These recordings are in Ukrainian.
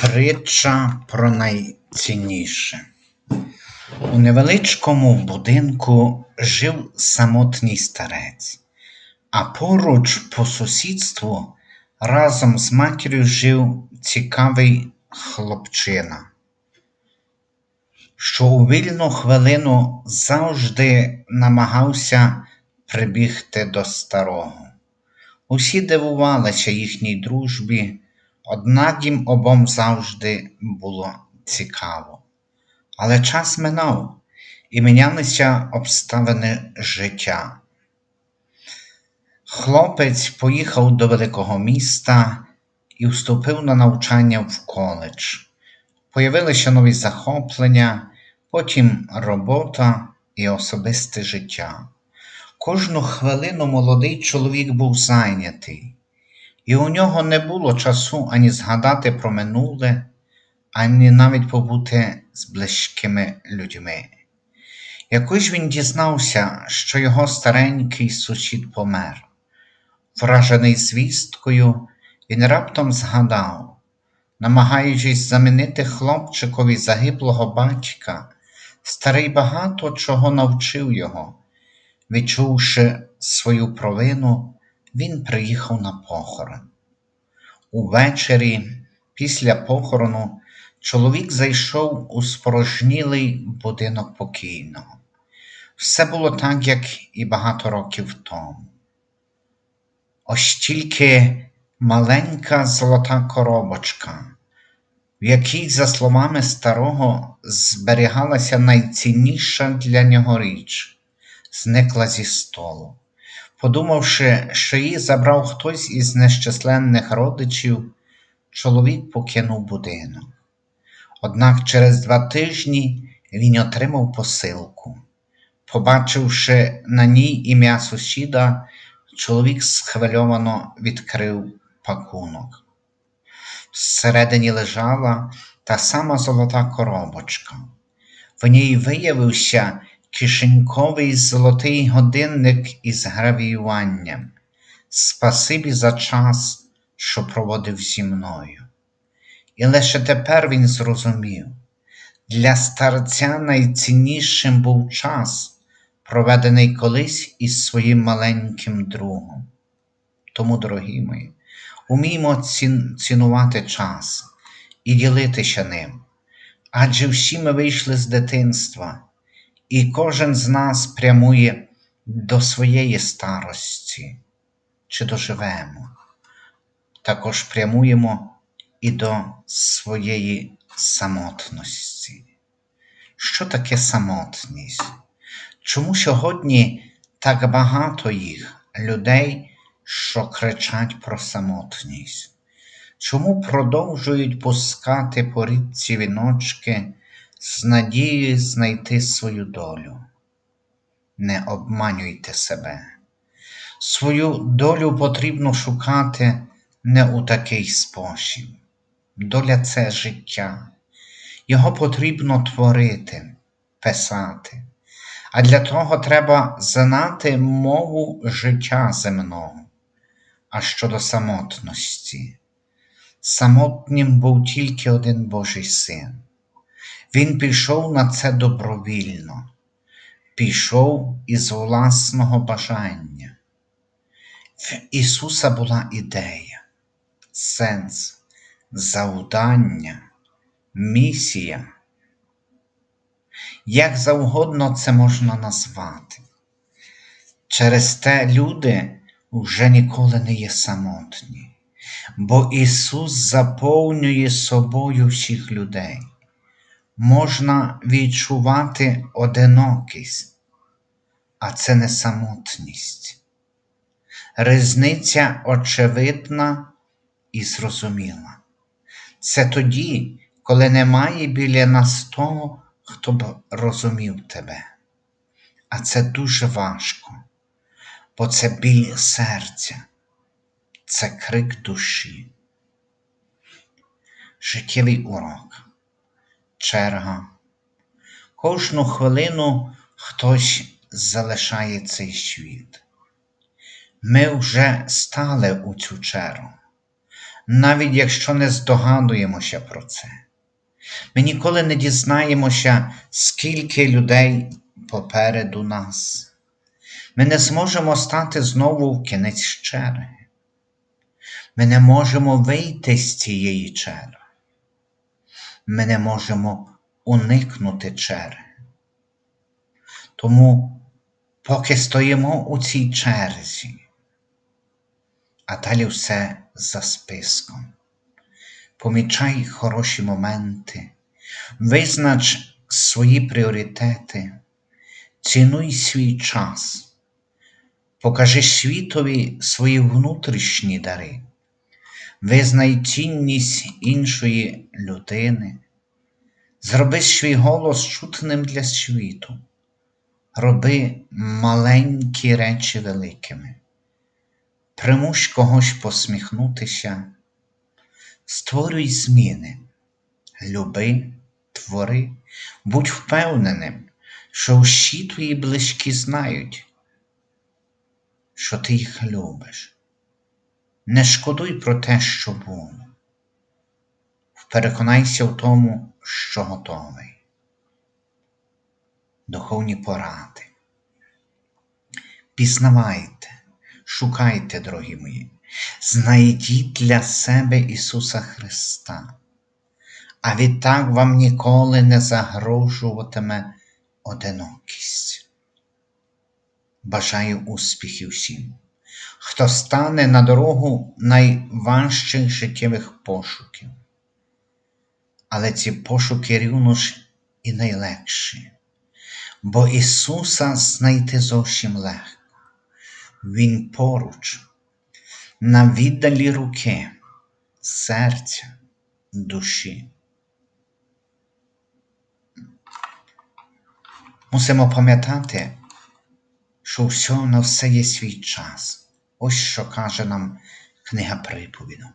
Притча про найцінніше. У невеличкому будинку жив самотній старець, а поруч по сусідству разом з матір'ю жив цікавий хлопчина, що у вільну хвилину завжди намагався прибігти до старого. Усі дивувалися їхній дружбі, однак їм обом завжди було цікаво. Але час минав і мінялися обставини життя. Хлопець поїхав до великого міста і вступив на навчання в коледж. Появилися нові захоплення, потім робота і особисте життя. Кожну хвилину молодий чоловік був зайнятий, і у нього не було часу ані згадати про минуле, ані навіть побути з близькими людьми. Якось він дізнався, що його старенький сусід помер. Вражений звісткою, він раптом згадав, намагаючись замінити хлопчикові загиблого батька, старий багато чого навчив його. Відчувши свою провину, він приїхав на похорон. Увечері, після похорону, чоловік зайшов у спорожнілий будинок покійного. Все було так, як і багато років тому. Ось тільки маленька золота коробочка, в якій, за словами старого, зберігалася найцінніша для нього річ, зникла зі столу. Подумавши, що її забрав хтось із нещисленних родичів, чоловік покинув будинок. Однак через два тижні він отримав посилку. Побачивши на ній ім'я сусіда, чоловік схвильовано відкрив пакунок. Всередині лежала та сама золота коробочка. В ній виявився кишеньковий золотий годинник із гравіюванням. Спасибі за час, що проводив зі мною. І лише тепер він зрозумів, для старця найціннішим був час, проведений колись із своїм маленьким другом. Тому, дорогі мої, уміймо цінувати час і ділитися ним. Адже всі ми вийшли з дитинства, і кожен з нас прямує до своєї старості, чи доживемо, також прямуємо і до своєї самотності. Що таке самотність? Чому сьогодні так багато їх людей, що кричать про самотність? Чому продовжують пускати по рідці віночки з надією знайти свою долю? Не обманюйте себе. Свою долю потрібно шукати не у такий спосіб. Доля це життя. Його потрібно творити, писати. А для того треба знати мову життя земного. А щодо самотності, самотнім був тільки один Божий син. Він пішов на це добровільно, пішов із власного бажання. В Ісуса була ідея, сенс, завдання, місія. Як завгодно це можна назвати. Через те люди вже ніколи не є самотні, бо Ісус заповнює собою всіх людей. Можна відчувати одинокість, а це не самотність. Різниця очевидна і зрозуміла. Це тоді, коли немає біля нас того, хто б розумів тебе. А це дуже важко, бо це біль серця, це крик душі. Життєвий урок, черга. Кожну хвилину хтось залишає цей світ. Ми вже стали у цю чергу. навіть якщо не здогадуємося про це. Ми ніколи не дізнаємося, скільки людей попереду нас. Ми не зможемо стати знову в кінець черги. Ми не можемо вийти з цієї черги. Ми не можемо уникнути черги. Тому, поки стоїмо у цій черзі, а далі все за списком. Помічай хороші моменти, визнач свої пріоритети, цінуй свій час, покажи світові свої внутрішні дари, визнай цінність іншої людини, зроби свій голос чутним для світу, роби маленькі речі великими, примусь когось посміхнутися. Створюй зміни, люби, твори, будь впевненим, що всі твої близькі знають, що ти їх любиш. Не шкодуй про те, що було. Переконайся в тому, що готовий. Духовні поради. Пізнавайте, шукайте, дорогі мої. Знайдіть для себе Ісуса Христа, а відтак вам ніколи не загрожуватиме одинокість. Бажаю успіхів всім, хто стане на дорогу найважчих життєвих пошуків. Але ці пошуки рівно ж і найлегші, бо Ісуса знайти зовсім легко. Він поруч на віддалі руки, серця, душі. Мусимо пам'ятати, що все на все є свій час. Ось що каже нам книга приповіду.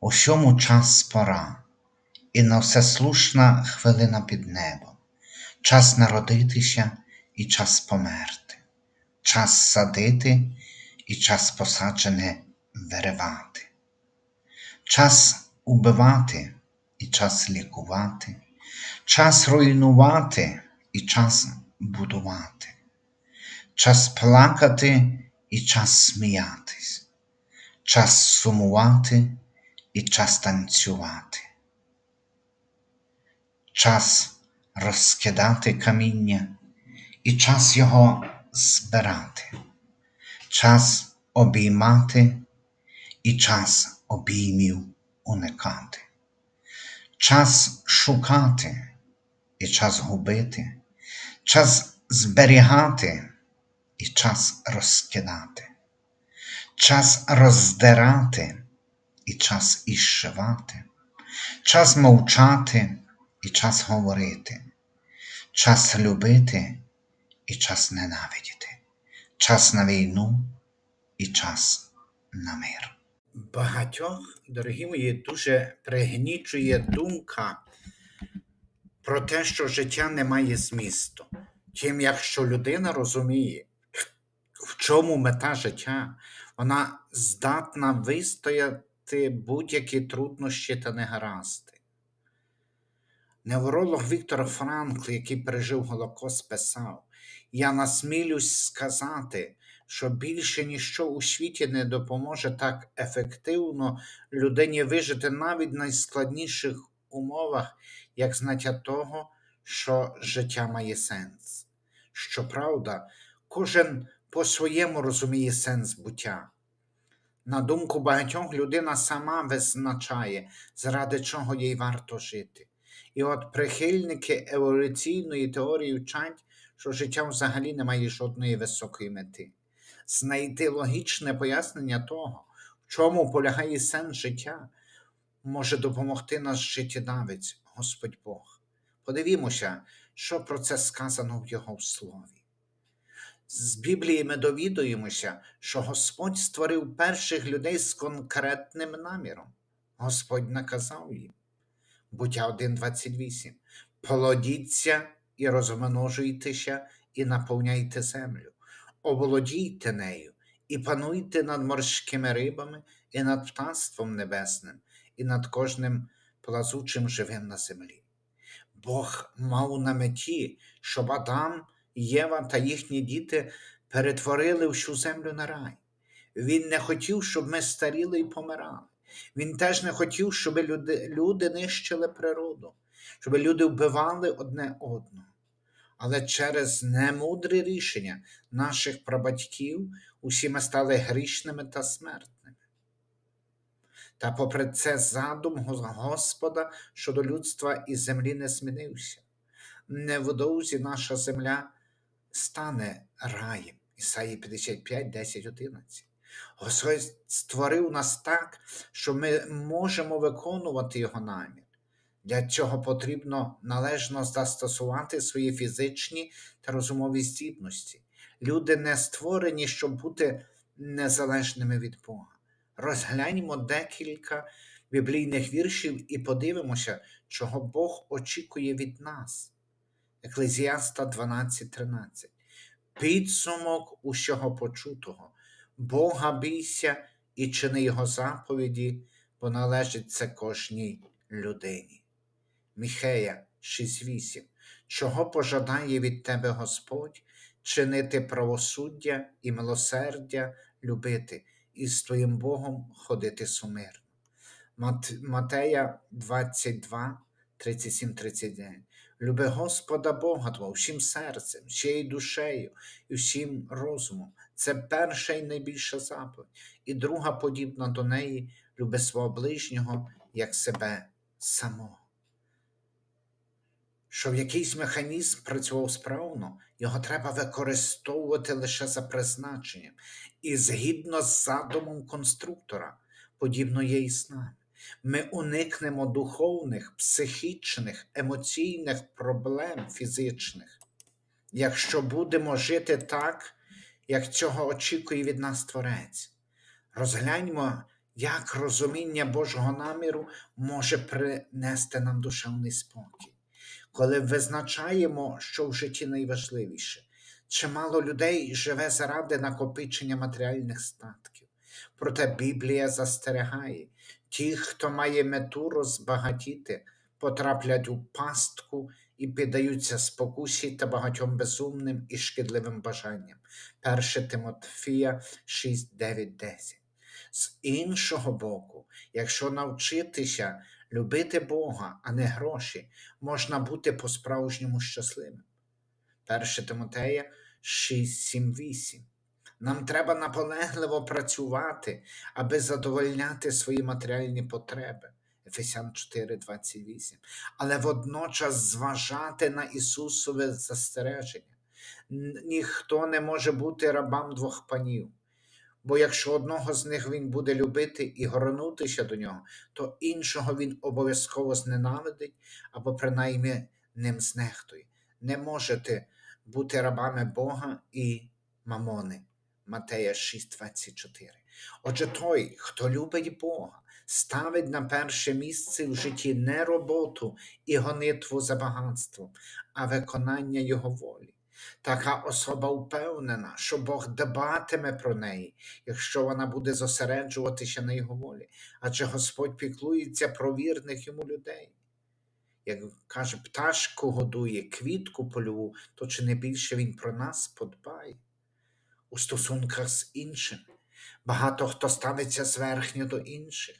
Усьому час пора, і на все слушна хвилина під небом, час народитися і час померти, час садити і час посаджене виривати, час убивати і час лікувати, час руйнувати і час будувати, час плакати і час сміятись, час сумувати і час танцювати, час розкидати каміння і час його збирати час обіймати і час обіймів уникати, час шукати і час губити, час зберігати і час розкидати, час роздирати і час ішивати, час мовчати і час говорити, час любити і час ненавидіти час на війну і час на мир. Багатьох, дорогі мої, дуже пригнічує думка про те, що життя не має змісту. Тим, якщо людина розуміє, в чому мета життя, вона здатна вистояти будь-які труднощі та негаразди. Невролог Віктор Франкл, який пережив Голокост, писав: Я насмілюсь сказати, що більше ніщо у світі не допоможе так ефективно людині вижити навіть в найскладніших умовах, як знаття того, що життя має сенс. Щоправда, кожен по-своєму розуміє сенс буття. На думку багатьох, людина сама визначає, заради чого їй варто жити. І от прихильники еволюційної теорії вчать, що життя взагалі не має жодної високої мети. Знайти логічне пояснення того, в чому полягає сенс життя, може допомогти наш життєдавець, Господь Бог. Подивімося, що про це сказано в Його слові. З Біблії ми довідуємося, що Господь створив перших людей з конкретним наміром. Господь наказав їм. Буття 1.28. Плодіться і розмножуйтеся, і наповняйте землю, оволодійте нею, і пануйте над морськими рибами, і над птаством небесним, і над кожним плазучим живим на землі. Бог мав на меті, щоб Адам, Єва та їхні діти перетворили всю землю на рай. Він не хотів, щоб ми старіли і помирали. Він теж не хотів, щоб люди, люди нищили природу, щоб люди вбивали одне одного. Але через немудре рішення наших прабатьків усі ми стали грішними та смертними. Та попри це задум Господа щодо людства і землі не змінився. Невдовзі наша земля стане раєм. Ісаї 55, 10, 11. Господь створив нас так, що ми можемо виконувати Його намір. Для цього потрібно належно застосувати свої фізичні та розумові здібності. Люди не створені, щоб бути незалежними від Бога. Розгляньмо декілька біблійних віршів і подивимося, чого Бог очікує від нас. Еклезіаста 12:13. Підсумок усього почутого. Бога бійся і чини Його заповіді, бо належить це кожній людині. Міхея 6:8. Чого пожадає від тебе Господь, чинити правосуддя і милосердя, любити, і з твоїм Богом ходити сумирно. Мат, Матея 22, 37, 39. Люби Господа Бога Твого всім серцем, всією душею і всім розумом. Це перша і найбільша заповідь. І друга, подібна до неї, люби свого ближнього як себе самого. Щоб якийсь механізм працював справно, його треба використовувати лише за призначенням і згідно з задумом конструктора, подібно є і з нами. Ми уникнемо духовних, психічних, емоційних проблем фізичних, якщо будемо жити так, як цього очікує від нас Творець. Розгляньмо, як розуміння Божого наміру може принести нам душевний спокій. Коли визначаємо, що в житті найважливіше, чимало людей живе заради накопичення матеріальних статків. Проте Біблія застерігає, ті, хто має мету розбагатіти, потраплять у пастку і піддаються спокусі та багатьом безумним і шкідливим бажанням. 1 Тимофія 6, 9, 10. З іншого боку, якщо навчитися любити Бога, а не гроші, можна бути по-справжньому щасливим. 1 Тимотея 6, 7, 8. Нам треба наполегливо працювати, аби задовольняти свої матеріальні потреби. Ефесян 4, 28. Але водночас зважати на Ісусове застереження. Ніхто не може бути рабам двох панів. Бо якщо одного з них він буде любити і горнутися до нього, то іншого він обов'язково зненавидить або принаймні ним знехтує. Не можете бути рабами Бога і мамони. Матея 6,24. Отже, той, хто любить Бога, ставить на перше місце в житті не роботу і гонитву за багатством, а виконання Його волі. Така особа впевнена, що Бог дбатиме про неї, якщо вона буде зосереджуватися на його волі, адже Господь піклується про вірних йому людей. Як каже, пташку годує, квітку польову, то чи не більше він про нас подбає? У стосунках з іншим. Багато хто ставиться зверхньо до інших.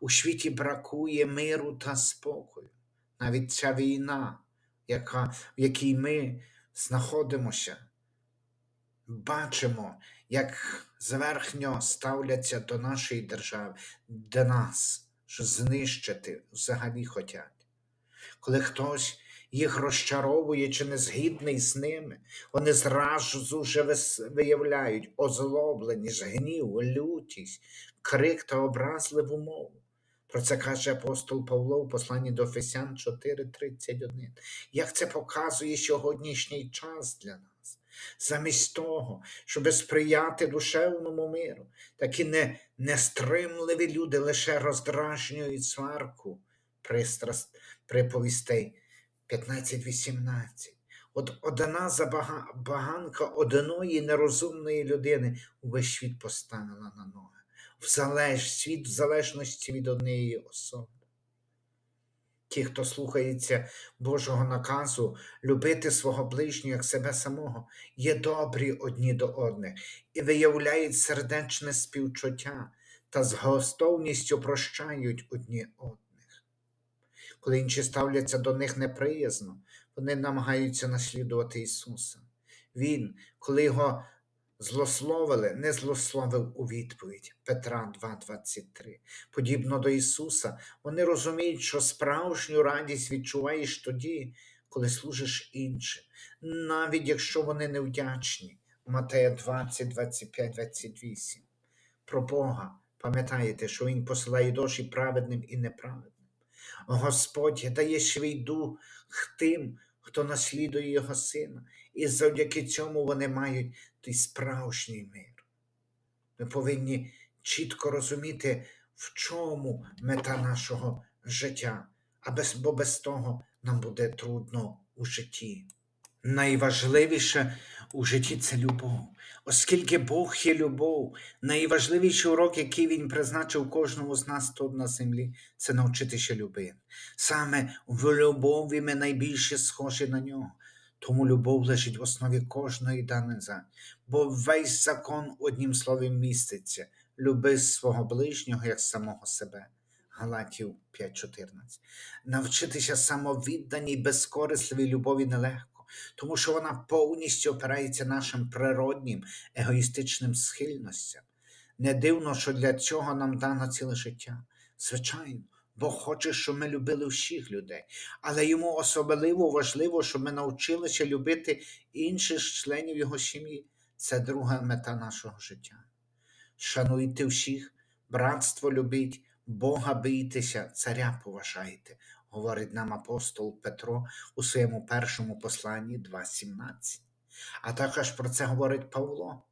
У світі бракує миру та спокою. Навіть ця війна, яка, в якій ми знаходимося, бачимо, як зверхньо ставляться до нашої держави, до нас, що знищити взагалі хотять. Коли хтось їх розчаровує чи не згідний з ними, вони зразу вже виявляють озлобленість, гнів, лютість, крик та образливу мову. Про це каже апостол Павло у посланні до Ефесян 4:31. Як це показує сьогоднішній час для нас? Замість того, щоб сприяти душевному миру, такі не, нестримливі люди лише роздражнюють сварку пристраст приповістей 15-18. От одна забаганка одної нерозумної людини увесь світ поставила на ноги. в залеж... світ в залежності від однієї особи. Ті, хто слухається Божого наказу любити свого ближнього як себе самого, є добрі одні до одних і виявляють сердечне співчуття та з готовністю прощають одні одних. Коли інші ставляться до них неприязно, вони намагаються наслідувати Ісуса. Він, коли його злословили, не злословив у відповідь Петра 2,23. Подібно до Ісуса, вони розуміють, що справжню радість відчуваєш тоді, коли служиш іншим, навіть якщо вони невдячні. Матея 20, 25, 28. Про Бога пам'ятаєте, що Він посилає душі праведним і неправедним. Господь дає свій дух тим, хто наслідує Його Сина, і завдяки цьому вони мають той справжній мир. Ми повинні чітко розуміти, в чому мета нашого життя, а без, бо без того нам буде трудно у житті. Найважливіше у житті це любов. Оскільки Бог є любов, найважливіший урок, який Він призначив кожному з нас тут на землі, це навчитися любити. Саме в любові ми найбільше схожі на нього. Тому любов лежить в основі кожної даної. Бо весь закон одним словом міститься люби свого ближнього як самого себе. Галатів 5.14. Навчитися самовідданій, безкорисливій любові нелегко тому що вона повністю опирається нашим природнім егоїстичним схильностям. Не дивно, що для цього нам дано ціле життя. Звичайно, Бог хоче, щоб ми любили всіх людей, але йому особливо важливо, щоб ми навчилися любити інших членів його сім'ї. Це друга мета нашого життя. Шануйте всіх, братство любіть, Бога бійтеся, царя поважайте, говорить нам апостол Петро у своєму першому посланні 2.17. А також про це говорить Павло.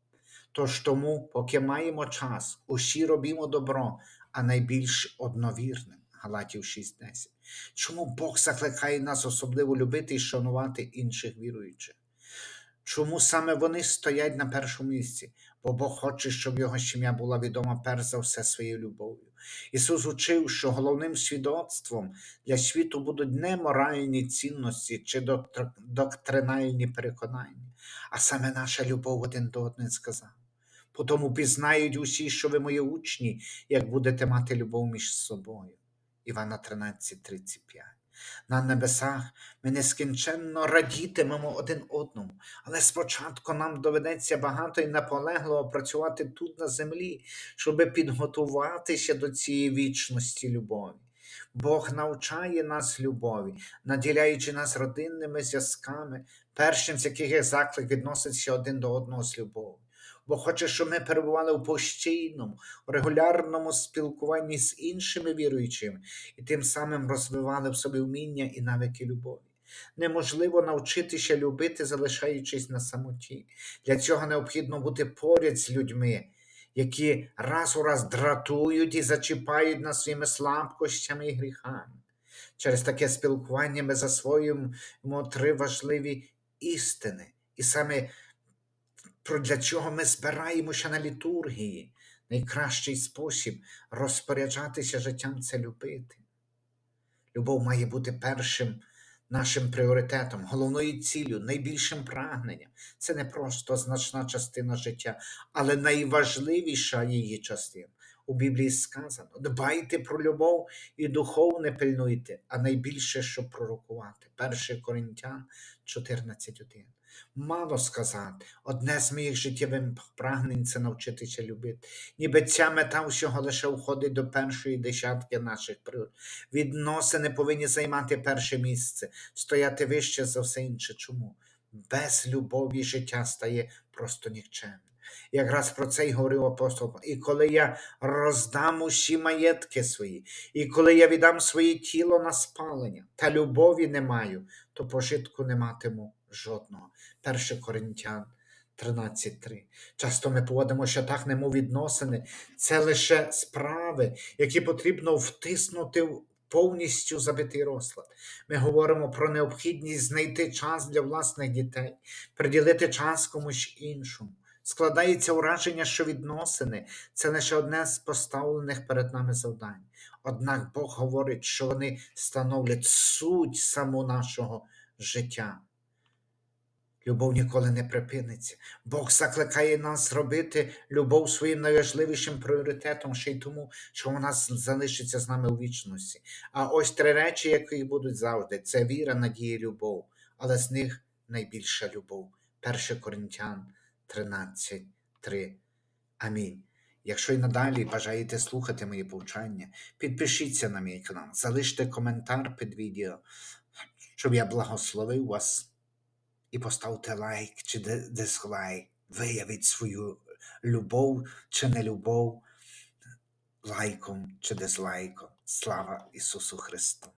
Тож тому, поки маємо час, усі робімо добро, а найбільш одновірним. Галатів 6.10. Чому Бог закликає нас особливо любити і шанувати інших віруючих? Чому саме вони стоять на першому місці? Бо Бог хоче, щоб його сім'я була відома перш за все своєю любов'ю. Ісус учив, що головним свідоцтвом для світу будуть не моральні цінності чи доктринальні переконання, а саме наша любов один до одного сказав. Потому пізнають усі, що ви мої учні, як будете мати любов між собою. Івана 13:35. На небесах ми нескінченно радітимемо один одному, але спочатку нам доведеться багато і наполегливо працювати тут на землі, щоб підготуватися до цієї вічності любові. Бог навчає нас любові, наділяючи нас родинними зв'язками, першим з яких є заклик відноситься один до одного з любов'ю. Бо хоче, щоб ми перебували у постійному, регулярному спілкуванні з іншими віруючими і тим самим розвивали в собі вміння і навики любові. Неможливо навчитися любити, залишаючись на самоті. Для цього необхідно бути поряд з людьми, які раз у раз дратують і зачіпають нас своїми слабкощами і гріхами. Через таке спілкування ми засвоюємо три важливі істини. І саме про для чого ми збираємося на літургії. Найкращий спосіб розпоряджатися життям це любити. Любов має бути першим нашим пріоритетом, головною ціллю, найбільшим прагненням. Це не просто значна частина життя, але найважливіша її частина. У Біблії сказано: дбайте про любов і духовне пильнуйте, а найбільше, щоб пророкувати. 1 Коринтян 14.1. Мало сказати, одне з моїх життєвих прагнень це навчитися любити. Ніби ця мета всього лише входить до першої десятки наших пригод. Відносини повинні займати перше місце, стояти вище за все інше. Чому? Без любові життя стає просто нікчемним. Якраз про це й говорив апостол. І коли я роздам усі маєтки свої, і коли я віддам своє тіло на спалення, та любові не маю, то пожитку не матиму жодного. 1 Коринтян 13.3. Часто ми поводимося так, немов відносини. Це лише справи, які потрібно втиснути в повністю забитий розклад. Ми говоримо про необхідність знайти час для власних дітей, приділити час комусь іншому. Складається враження, що відносини це лише одне з поставлених перед нами завдань. Однак Бог говорить, що вони становлять суть саму нашого життя. Любов ніколи не припиниться. Бог закликає нас робити любов своїм найважливішим пріоритетом, ще й тому, що вона залишиться з нами у вічності. А ось три речі, які будуть завжди: це віра, надія, любов. Але з них найбільша любов. 1 Коринтян 13, 3. Амінь. Якщо й надалі бажаєте слухати мої повчання, підпишіться на мій канал, залиште коментар під відео, щоб я благословив вас. І поставте лайк чи дизлайк, виявіть свою любов чи нелюбов лайком чи дизлайком. Слава Ісусу Христу!